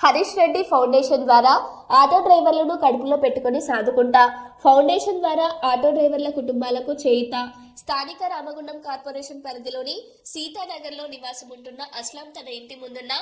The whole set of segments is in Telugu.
హరీష్ రెడ్డి ఫౌండేషన్ ద్వారా ఆటో డ్రైవర్లను కడుపులో పెట్టుకొని సాదుకుంటా. ఫౌండేషన్ ద్వారా ఆటో డ్రైవర్ల కుటుంబాలకు చేయిత. స్థానిక రామగుండం కార్పొరేషన్ పరిధిలోని సీతానగర్లో నివాసం ఉంటున్న అస్లాం తన ఇంటి ముందున్న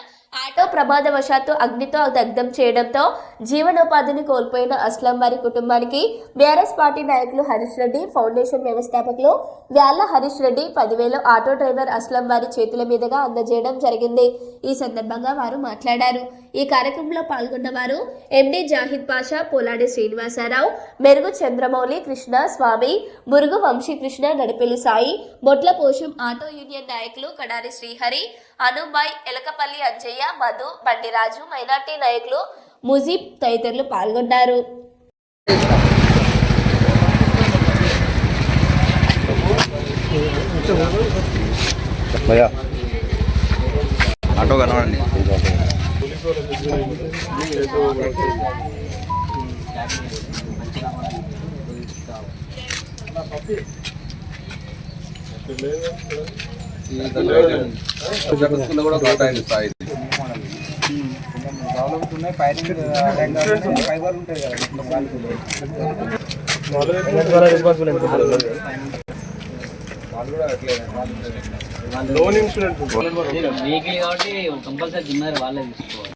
ఆటో ప్రమాదవశాత్తు అగ్నితో దగ్ధం చేయడంతో జీవనోపాధిని కోల్పోయిన అస్లాం వారి కుటుంబానికి బీఆర్ఎస్ పార్టీ నాయకులు హరీష్ రెడ్డి ఫౌండేషన్ వ్యవస్థాపకులు వ్యాళ్ళ హరీష్ రెడ్డి పదివేలు ఆటో డ్రైవర్ అస్లం వారి చేతుల మీదుగా అందజేయడం జరిగింది. ఈ సందర్భంగా వారు మాట్లాడారు. ఈ కార్యక్రమంలో పాల్గొన్న వారు ఎండి జాహిద్ పాషా పోలాడి శ్రీనివాసరావు మెరుగు చంద్రమౌళి కృష్ణ స్వామి మురుగు వంశీకృష్ణ నడిపెల్లి సాయి బొట్ల పోషం ఆటో యూనియన్ నాయకులు కడారి శ్రీహరి అనుబాయ్ ఎలకపల్లి అంజయ్య మధు బండిరాజు మైనార్టీ నాయకులు ముజీబ్ తదితరులు పాల్గొన్నారు. ఆటో కనవండి కూడా కాటాయింది స్థాయి వెహికల్ కాబట్టి కంపల్సరీ జిమ్మర్ వాళ్ళే తీసుకోవాలి.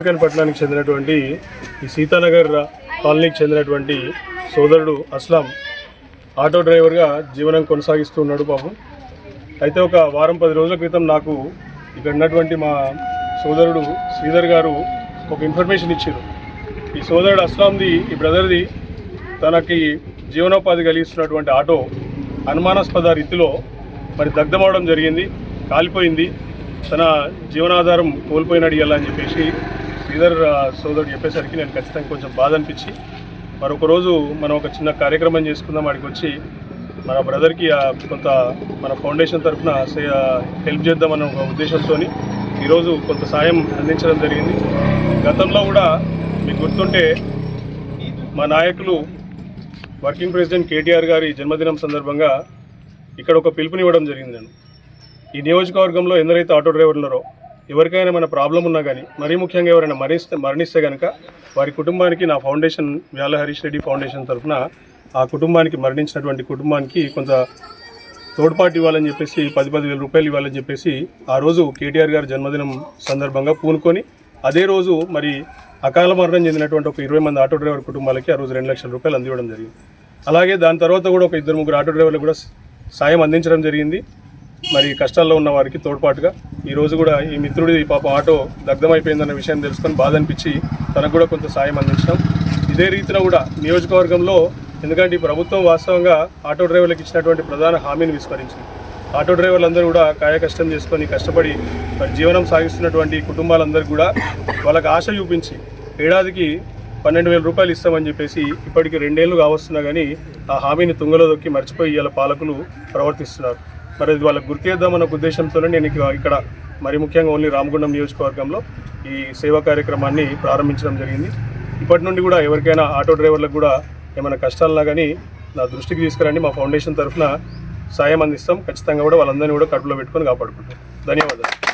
అమెరికన్ పట్టణానికి చెందినటువంటి ఈ సీతానగర్ కాలనీకి చెందినటువంటి సోదరుడు అస్లాం ఆటో డ్రైవర్గా జీవనం కొనసాగిస్తూ ఉన్నాడు పాపం అయితే ఒక వారం పది రోజుల క్రితం నాకు ఇక్కడ ఉన్నటువంటి మా సోదరుడు శ్రీధర్ గారు ఒక ఇన్ఫర్మేషన్ ఇచ్చారు. ఈ సోదరుడు అస్లాంది ఈ బ్రదర్ది తనకి జీవనోపాధి కలిగిస్తున్నటువంటి ఆటో అనుమానాస్పద రీతిలో మరి దగ్ధమవడం జరిగింది కాలిపోయింది. తన జీవనాధారం కోల్పోయినాడు ఇవ్వాలని అని చెప్పేసి శ్రీధర్ సోదరుడు చెప్పేసరికి నేను ఖచ్చితంగా కొంచెం బాధ అనిపించి మరొక రోజు మనం ఒక చిన్న కార్యక్రమం చేసుకుందాం వాడికి వచ్చి మన బ్రదర్కి ఆ, కొంత మన ఫౌండేషన్ తరఫున హెల్ప్ చేద్దామన్న ఒక ఉద్దేశంతో ఈరోజు కొంత సాయం అందించడం జరిగింది. గతంలో కూడా మీకు గుర్తుంటే మా నాయకులు వర్కింగ్ ప్రెసిడెంట్ కేటీఆర్ గారి జన్మదినం సందర్భంగా ఇక్కడ ఒక పిలుపునివ్వడం జరిగిందండి ఈ నియోజకవర్గంలో ఎందరైతే ఆటో డ్రైవర్లు ఉన్నారో ఎవరికైనా మన ప్రాబ్లం ఉన్నా కానీ మరీ ముఖ్యంగా ఎవరైనా మరణిస్తే మరణిస్తే కనుక వారి కుటుంబానికి నా ఫౌండేషన్ వ్యాల హరీష్ రెడ్డి ఫౌండేషన్ తరఫున ఆ కుటుంబానికి మరణించినటువంటి కుటుంబానికి కొంత తోడ్పాటు ఇవ్వాలని చెప్పేసి పది పది వేల రూపాయలు ఇవ్వాలని చెప్పేసి ఆ రోజు కేటీఆర్ గారి జన్మదినం సందర్భంగా పూనుకొని అదే రోజు మరి అకాల మరణం చెందినటువంటి ఒక ఇరవై మంది ఆటో డ్రైవర్ కుటుంబాలకి ఆ రోజు రెండు లక్షల రూపాయలు అందివ్వడం జరిగింది. అలాగే దాని తర్వాత కూడా ఒక ఇద్దరు ముగ్గురు ఆటో డ్రైవర్లకు కూడా సాయం అందించడం జరిగింది. మరి కష్టాల్లో ఉన్న వారికి తోడ్పాటుగా ఈ రోజు కూడా ఈ మిత్రుడి పాప ఆటో దగ్ధమైపోయిందన్న విషయం తెలుసుకొని బాధ అనిపించి తనకు కూడా కొంత సాయం అందించడం ఇదే రీతిలో కూడా నియోజకవర్గంలో ఎందుకంటే ఈ ప్రభుత్వం వాస్తవంగా ఆటో డ్రైవర్లకు ఇచ్చినటువంటి ప్రధాన హామీని విస్మరించింది. ఆటో డ్రైవర్లందరూ కూడా కాయకష్టం చేసుకొని కష్టపడి మరి జీవనం సాగిస్తున్నటువంటి కుటుంబాలందరికీ కూడా వాళ్ళకి ఆశ చూపించి ఏడాదికి పన్నెండు వేల రూపాయలు ఇస్తామని చెప్పేసి ఇప్పటికి రెండేళ్ళు కావస్తున్నా కానీ ఆ హామీని తుంగలో దొక్కి మర్చిపోయి ఇవాళ పాలకులు ప్రవర్తిస్తున్నారు. మరి అది వాళ్ళకు గుర్తు చేద్దామన్న ఉద్దేశంతోనే నేను ఇక్కడ మరి ముఖ్యంగా ఓన్లీ రామగుండం నియోజకవర్గంలో ఈ సేవా కార్యక్రమాన్ని ప్రారంభించడం జరిగింది. ఇప్పటి నుండి కూడా ఎవరికైనా ఆటో డ్రైవర్లకు కూడా ఏమైనా కష్టాలన్నా కానీ నా దృష్టికి తీసుకురండి. మా ఫౌండేషన్ తరఫున సాయం అందిస్తాం. ఖచ్చితంగా కూడా వాళ్ళందరినీ కూడా కడుపులో పెట్టుకొని కాపాడుకుంటాం. ధన్యవాదాలు.